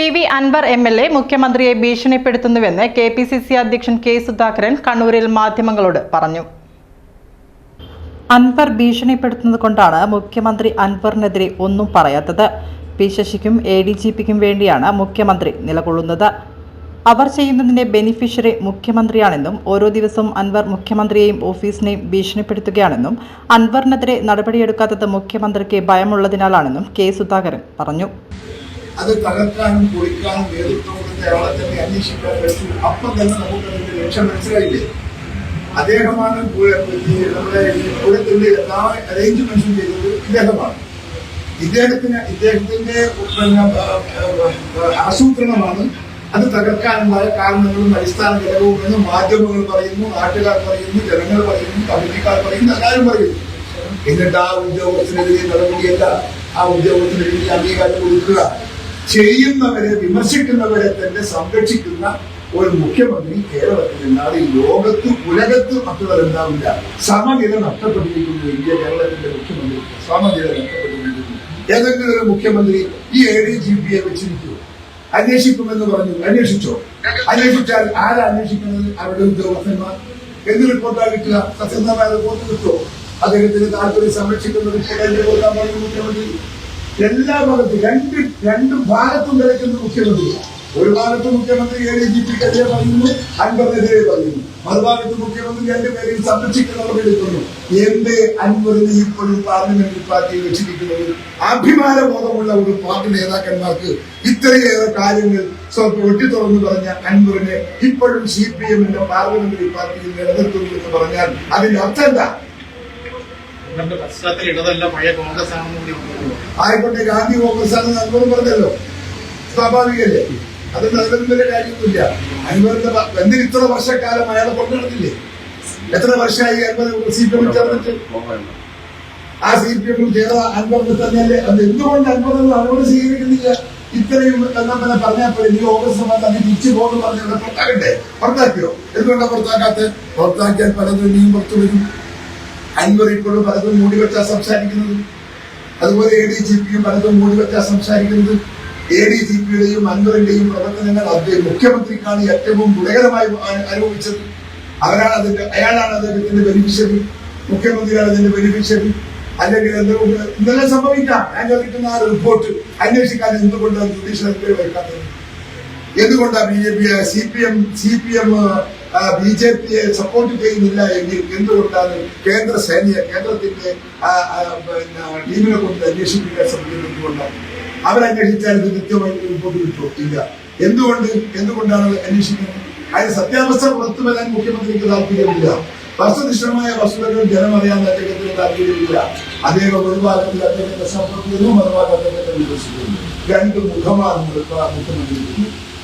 P V Anvar M L A മുഖ്യമന്ത്രിയെ ഭീഷണിപ്പെടുത്തുന്നുവെന്ന് K P C C അധ്യക്ഷൻ K Sudhakaran കണ്ണൂരിൽ മാധ്യമങ്ങളോട് പറഞ്ഞു. അൻവർ ഭീഷണിപ്പെടുത്തുന്നത് കൊണ്ടാണ് മുഖ്യമന്ത്രി അൻവറിനെതിരെ ഒന്നും പറയാത്തത്. പി ശശിക്കും എ ഡി ജി പിക്കും വേണ്ടിയാണ് മുഖ്യമന്ത്രി നിലകൊള്ളുന്നത്. അവർ ചെയ്യുന്നതിന്റെ ബെനിഫിഷ്യറി മുഖ്യമന്ത്രിയാണെന്നും ഓരോ ദിവസവും അൻവർ മുഖ്യമന്ത്രിയെയും ഓഫീസിനെയും ഭീഷണിപ്പെടുത്തുകയാണെന്നും അൻവറിനെതിരെ നടപടിയെടുക്കാത്തത് മുഖ്യമന്ത്രിക്ക് ഭയമുള്ളതിനാലാണെന്നും കെ സുധാകരൻ പറഞ്ഞു. അത് തകർക്കാനും പൊളിക്കാനും നേതൃത്വം കൊടുത്ത ആളെ തന്നെ അന്വേഷിക്കാൻ കഴിച്ചു അപ്പം തന്നെ നമുക്ക് അതിന്റെ ലക്ഷ്യം മനസ്സിലായില്ലേ? അദ്ദേഹമാണ് നമ്മുടെ എല്ലാ അറേഞ്ച്മെന്റ്സും ചെയ്തത് ഇദ്ദേഹമാണ്. ഇദ്ദേഹത്തിന് ഇദ്ദേഹത്തിന്റെ ആസൂത്രണമാണ് അത് തകർക്കാനുണ്ടായ കാരണങ്ങളും അടിസ്ഥാന ഘടകവും എന്ന് മാധ്യമങ്ങൾ പറയുന്നു നാട്ടുകാർ പറയുന്നു ജനങ്ങൾ പറയുന്നു കമ്മിറ്റിക്കാർ പറയുന്നു എല്ലാവരും പറയുന്നു. എന്നിട്ട് ആ ഉദ്യോഗസ്ഥനെതിരെ നടപടിയല്ല ആ ഉദ്യോഗസ്ഥനെതിരെ അംഗീകാരം കൊടുക്കുക. ചെയ്യുന്നവരെ വിമർശിക്കുന്നവരെ തന്നെ സംരക്ഷിക്കുന്ന ഒരു മുഖ്യമന്ത്രി കേരളത്തിൽ എന്നാൽ ഈ ലോകത്ത് ഉലകത്ത് മറ്റുള്ളവരുണ്ടാവില്ല സമനില നഷ്ടപ്പെട്ടിരിക്കുന്നു. ഇന്ത്യ കേരളത്തിന്റെ മുഖ്യമന്ത്രി സമനില നഷ്ടപ്പെട്ടിരിക്കുന്നു. ഏതെങ്കിലും ഒരു മുഖ്യമന്ത്രി ഈ എ ഡി ജി പിയെ വെച്ചിരിക്കൂ. അന്വേഷിക്കുമെന്ന് പറഞ്ഞു. അന്വേഷിച്ചോ? അന്വേഷിച്ചാൽ ആരാ അന്വേഷിക്കുന്നത്? അവരുടെ ഉദ്യോഗസ്ഥന്മാർ. എന്ത് റിപ്പോർട്ടാണ് കിട്ടുക? സത്യസന്ധമായ റിപ്പോർട്ട് കിട്ടുമോ? അദ്ദേഹത്തിന് താല്പര്യം സംരക്ഷിക്കുന്ന റിപ്പോർട്ട് പറഞ്ഞു മുഖ്യമന്ത്രി എല്ലാ ഭാഗത്തും രണ്ട് രണ്ട് ഭാഗത്തും കിടക്കുന്ന മുഖ്യമന്ത്രി. ഒരു ഭാഗത്ത് മുഖ്യമന്ത്രി എ ഡി ജി പിക്കെതിരെ പറയുന്നു അൻവറിനെതിരെ പറയുന്നു. മറുഭാഗത്ത് മുഖ്യമന്ത്രി രണ്ടുപേരെയും സംരക്ഷിക്കുന്നവർ എടുക്കുന്നു എന്റെ അൻവറിനെ ഇപ്പോഴും പാർലമെന്ററി പാർട്ടിയിൽ വെച്ചിരിക്കുന്നത്? അഭിമാനബോധമുള്ള ഒരു പാർട്ടി നേതാക്കന്മാർക്ക് ഇത്രയേറെ കാര്യങ്ങൾ സ്വന്തം ഒട്ടിത്തുറന്ന് പറഞ്ഞ അൻവറിനെ ഇപ്പോഴും സി പി എമ്മിന്റെ പാർലമെന്ററി പാർട്ടിയിൽ നിലനിർത്തുന്നു എന്ന് പറഞ്ഞാൽ അതിന്റെ അർത്ഥം എന്താ? ആയിക്കോട്ടെ ഗാന്ധി കോൺഗ്രസ് ആണ് അൻവറും പറഞ്ഞല്ലോ. സ്വാഭാവികല്ലേ അത് അതിലൊന്നും കാര്യമൊന്നുമില്ല അൻവറിന്റെ എന്തിന് ഇത്ര വർഷക്കാലം അയാളെ കൊണ്ടുനടന്നില്ലേ എത്ര വർഷമായി അൻവർ സി പി എം ചേർന്നിട്ട്? ആ സി പി എമ്മിൽ ചേർന്ന അൻവറിന് തന്നെയല്ലേ? അത് എന്തുകൊണ്ട് അൻവർ അൻവർ സ്വീകരിക്കുന്നില്ല? ഇത്രയും പിന്നെ പറഞ്ഞാൽ പോലെ ഈ ഓഗസ്റ്റ് സമയത്ത് അങ്ങ് തിരിച്ചു പോകുന്നു പറഞ്ഞ് പുറത്താക്കട്ടെ പുറത്താക്കിയോ എന്തുകൊണ്ടാണ് പുറത്താക്കാത്ത? പുറത്താക്കിയാൽ പലതും ഇനിയും പുറത്തു വരും. അൻവർ ഇപ്പോഴും പലതും മൂടി വെച്ചാ സംസാരിക്കുന്നത്. അതുപോലെ എ ഡി ജി പിയും പലതും മൂടി വെച്ചാ സംസാരിക്കുന്നത്. എ ഡി ജി പിയുടെയും അൻവറിന്റെയും പ്രവർത്തനങ്ങൾ അദ്ദേഹം മുഖ്യമന്ത്രിക്കാണ് ഏറ്റവും ഗുണകരമായി ആരോപിച്ചത്. അവരാണ് അതിന്റെ അയാളാണ് അദ്ദേഹത്തിന്റെ ബെനിഫിഷ്യറി. മുഖ്യമന്ത്രിയാണ് അതിന്റെ ബെനിഫിഷ്യറി. അല്ലെങ്കിൽ എന്തെങ്കിലും സംഭവിക്കാം. ഞാൻ ചോദിക്കുന്ന ആ റിപ്പോർട്ട് അന്വേഷിക്കാൻ എന്തുകൊണ്ടാണ് ജുഡീഷ്യൽ വയ്ക്കാത്തത്? എന്തുകൊണ്ടാണ് B J P C P M C P M B J പിയെ സപ്പോർട്ട് ചെയ്യുന്നില്ല എങ്കിൽ എന്തുകൊണ്ടാണ് കേന്ദ്ര സേനയെ കേന്ദ്രത്തിന്റെ ടീമിനെ കൊണ്ട് അന്വേഷിപ്പിക്കാൻ ശ്രമിക്കുന്നത് എന്തുകൊണ്ടാണ് അവരന്വേഷിച്ചാൽ ഇത് കൃത്യമായിട്ട് റിപ്പോർട്ട് കിട്ടുമോ? ഇല്ല. എന്തുകൊണ്ട്? എന്തുകൊണ്ടാണ് അന്വേഷിക്കുന്നത്? അതിന് സത്യാവസ്ഥ പുറത്തു വരാൻ മുഖ്യമന്ത്രിക്ക് താല്പര്യമില്ല വസ്തുനിഷ്ഠമായ വസ്തുതകൾ ജനമറിയാൻ അദ്ദേഹത്തിന് താല്പര്യമില്ല അദ്ദേഹം ഒരു ഭാഗത്തിൽ അദ്ദേഹത്തെ ചെയ്യുന്നു മറുഭാഗത്ത് അദ്ദേഹത്തെ വിമർശിക്കുന്നു രണ്ട് മുഖമാണ് മുഖ്യമന്ത്രി